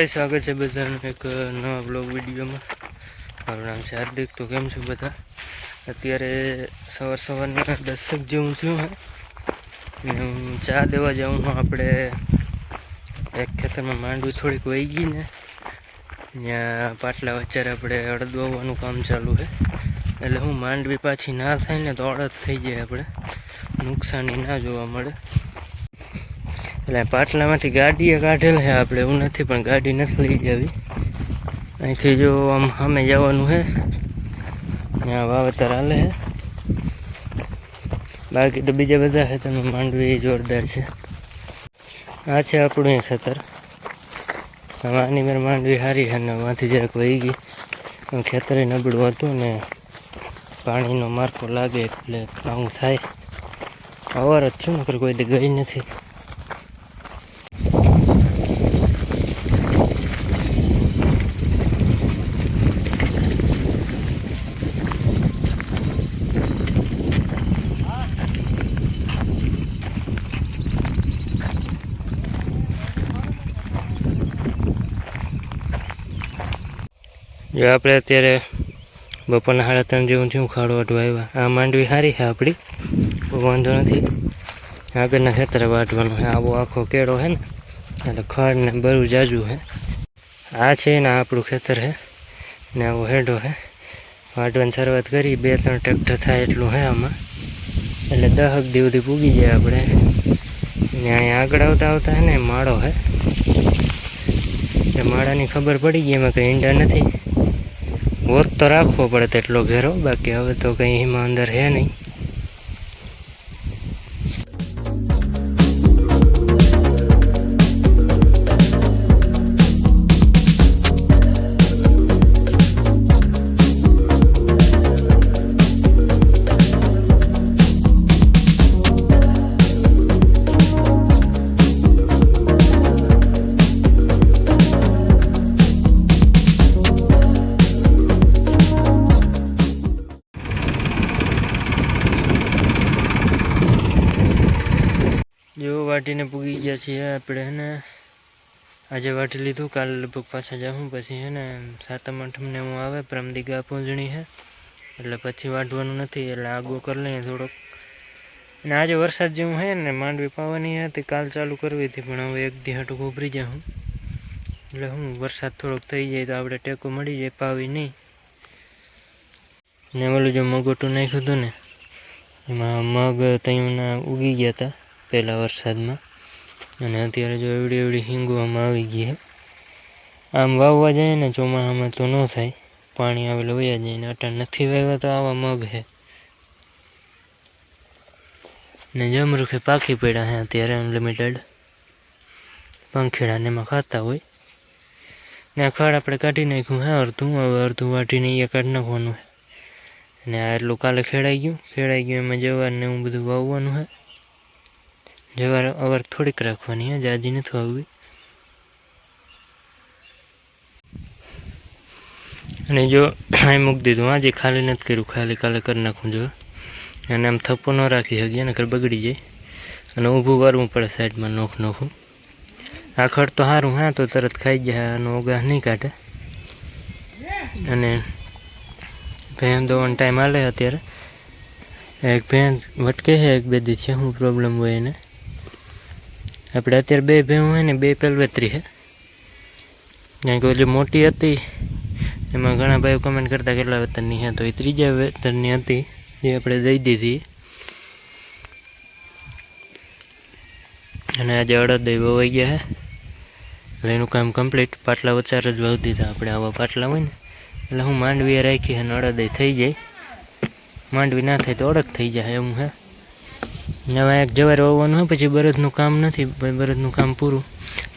ભાઈ, સ્વાગત છે બધાને એક નવા બ્લોગ વિડીયોમાં. મારું નામ છે હાર્દિક. તો કેમ છો બધા? અત્યારે સવાર સવારના દસક જેવું થયું હે. હું ચા દેવા જાઉં આપણે એક ખેતરમાં માંડવી થોડીક વહી ગઈ ને, ત્યાં પાટલા વચ્ચે આપણે અડદ વાવવાનું કામ ચાલુ છે. એટલે હું માંડવી પાછી ના થાય ને તો અડદ થઈ જાય આપણે. નુકસાની ના જોવા મળે. એટલે પાટલામાંથી ગાડીએ કાઢેલ છે આપણે, એવું નથી, પણ ગાડી નથી લઈ જવી. અહીંથી જો આમ સામે જવાનું છે. ત્યાં વાવેતર હાલે છે. બાકી તો બીજા બધા ખેતરમાં માંડવી જોરદાર છે. આ છે આપણું ખેતર. આની મેં માંડવી સારી છે ને વાંથી જરાક વહી ગઈ. ખેતરે નબળું હતું ને પાણીનો મારકો લાગે એટલે આવું થાય. અવાર જ છું, ને કોઈ ગઈ નથી. આપણે અત્યારે બપોરના સાડા ત્રણ જેવું થયું, ખાડો વાટવા આવ્યા. આ માંડવી સારી છે આપણી. વાંધો નથી. આગળના ખેતરે વાટવાનું છે. આવો આખો કેળો છે ને, એટલે ખડ ને બરું જાજુ છે. આ છે ને આપણું ખેતર છે. ને આવો હેડો છે. વાટવાની શરૂઆત કરી. બે ત્રણ ટ્રેક્ટર થાય એટલું છે આમાં. એટલે દહક દી સુધી પૂગી જાય આપણે. ને અહીંયા આગળ આવતા આવતા છે ને માળો છે. એ માળાની ખબર પડી ગઈ, એમાં કંઈ ઈંડા નથી. હોત તો રાખવો પડે તેટલો ઘેરો બાકી હવે તો કંઈ એમાં અંદર હે નહીં. વાટીને પૂગી ગયા છીએ આપણે, હે ને? આજે વાટી લીધું, કાલે લગભગ પાછા જાઉં, પછી હે ને, સાતમ આઠમને હું આવે પ્રમદીગા પૂંજણી છે એટલે પછી વાટવાનું નથી, એટલે આગો કરી લઈએ થોડોક. અને આજે વરસાદ જેવું છે ને, માંડવી પાવાની હતી કાલ ચાલુ કરવી હતી, પણ હવે એક દી હાટું ઉભરી જાઉં એટલે હું, વરસાદ થોડોક થઈ જાય તો આપણે ટેકો મળી જાય, પાવી નહીં. ને ઓલું જો મગોટું નાખ્યું હતું ને, એમાં મગ તહીંના ઉગી ગયા હતા. પહેલા વરસાદમાં. અને અત્યારે જો એવડી એવડી હિંગવામાં આવી ગઈ હે આમ વાવવા જાય ને ચોમાસામાં તો ન થાય. પાણી આવેલું વયા જાય ને અટાણ નથી વાવ્યા તો આવા મગ છે. ને જમરૂખે પાકી પડ્યા છે અત્યારે અનલિમિટેડ પંખીડાને એમાં ખાતા હોય. ને આ ખડ આપણે કાઢી નાખ્યું હે અડધું. હવે અડધું વાટીને એ કાઢી નાખવાનું છે. ને આ એટલું કાલે ખેડાઈ ગયું. ખેડાઈ ગયું એમાં જવાર ને એવું બધું વાવવાનું છે. જવાર અવાર થોડીક રાખવાની હે, જાજી નથી આવવી અને જો અહીં મૂકી દીધું હા જે ખાલી નથી કર્યું, ખાલી કાલે કરી નાખું જો. અને આમ થપ્પો ન રાખી શકીએ, નકર બગડી જાય. અને ઊભું કરવું પડે સાઈડમાં, નોખ નોખું. આ ખડ તો સારું હા, તો તરત ખાઈ જાય, આનો ઓગાહ નહીં કાઢે. અને ભેન દોવાનો ટાઈમ હાલે અત્યારે. એક ભેન વટકે છે, એક બે દી છે, શું પ્રોબ્લેમ હોય એને? આપણે અત્યારે બે ભેં હોય ને, બે પેલવેતરી છે. કારણ કે ઓલી મોટી હતી, એમાં ઘણા ભાઈઓ કમેન્ટ કરતા કેટલા વેતરની છે, તો એ ત્રીજા વેતરની હતી, જે આપણે દઈ દીધી. અને આજે અડદ વવાઈ ગયા છે. એટલે એનું કામ કમ્પ્લીટ પાટલા વચાર જ વાવી દીધા આપણે આવા પાટલા હોય ને. એટલે હું માંડવીએ રાખી અને અડદ થઈ જાય. માંડવી ના થાય તો અડદ થઈ જાય એવું હે હવે એક જવાર વાવવાનું હોય, પછી બરદનું કામ નથી બરદનું કામ પૂરું.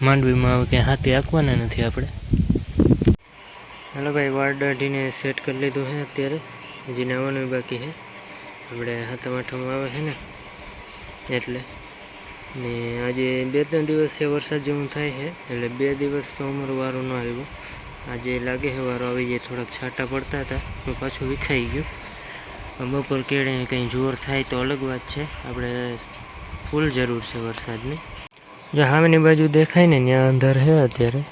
માંડવીમાં હવે કે હાથી આંકવાના નથી આપણે. હાલો ભાઈ વાડ દાઢીને સેટ કરી લીધું છે અત્યારે. હજી નાવાનું બાકી છે આપણે હાથમ આઠમમાં આવે છે ને? એટલે. ને આજે બે ત્રણ દિવસથી વરસાદ જેવું થાય છે એટલે બે દિવસ તો અમારો વારો ન આવ્યો. આજે લાગે છે વારો આવી જાય, થોડાક છાંટા પડતા હતા, તો પાછું વિખાઈ ગયું. બપોર કેળે કંઈ જોર થાય તો અલગ વાત છે. આપણે ફૂલ જરૂર છે વરસાદની. જો સામેની બાજુ દેખાય ને, ત્યાં અંધાર છે અત્યારે.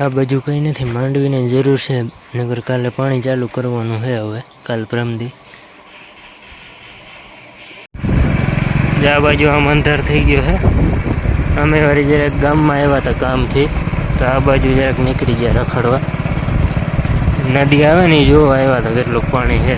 આ બાજુ કંઈ નથી, માંડવીને જરૂર છે. નગર કાલે પાણી ચાલુ કરવાનું છે હવે, કાલ પ્રમદી. આ બાજુ આમ અંધાર થઈ ગયો છે. અમે વળી જરાક ગામમાં આવ્યા હતા કામથી, તો આ બાજુ જરાક નીકળી ગયા રખડવા. નદી આવે ને જોવા આવ્યા તો કેટલું પાણી છે.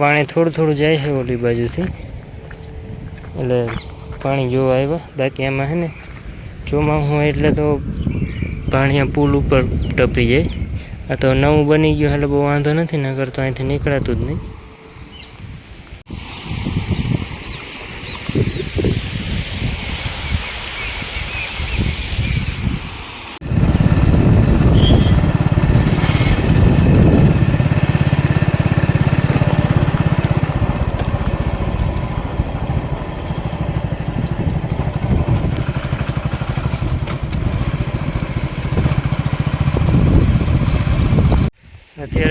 પાણી થોડું થોડું જાય છે ઓલી બાજુથી. એટલે પાણી જોવા આવ્યા. બાકી એમાં છે ને ચોમાસું હોય એટલે તો પાણી પુલ ઉપર ટપી જાય. આ તો નવું બની ગયું, એટલે બહુ વાંધો નથી નગર તો અહીંથી નીકળાતું જ નહીં.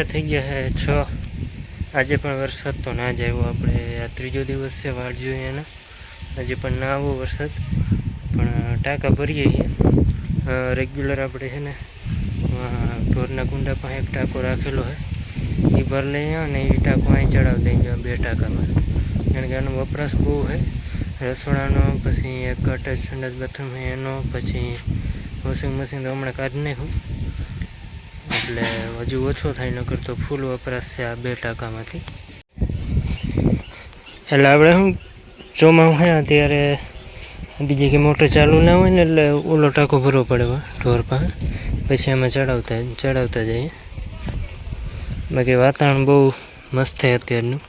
અત્યારે થઈ ગયા છે છ. આજે પણ વરસાદ તો ના જ આવ્યો. આપણે આ ત્રીજો દિવસ છે વાટ જોઈએ એના. આજે પણ ના આવ્યો વરસાદ. પણ ટાંકા ભરીએ છીએ. રેગ્યુલર આપણે છે ને ઢોરના કુંડા પાસે એક ટાંકો રાખેલો છે એ ભર લઈએ અને એ ટાંકો અહીં ચડાવી દઈ જાય બે ટાંકામાં. કારણ કે આનો વપરાશ બહુ છે રસોડાનો, પછી એક અટેચ સંડાસ બાથરૂમ એનો, પછી વોશિંગ મશીન તો હમણાં કાઢી નાખ્યું. એટલે હજુ ઓછો થાય, નકર તો ફૂલ વપરાશ છે આ બે ટાંકામાંથી. એટલે આપણે શું ચોમાસું હોય અત્યારે ત્યારે બીજી કે મોટર ચાલુ ના હોય ને, એટલે ઓલો ટાંકો ભરવો પડે ઢોર પાસે. પછી એમાં ચડાવતા ચડાવતા જઈએ. બાકી વાતાવરણ બહુ મસ્ત છે અત્યારનું.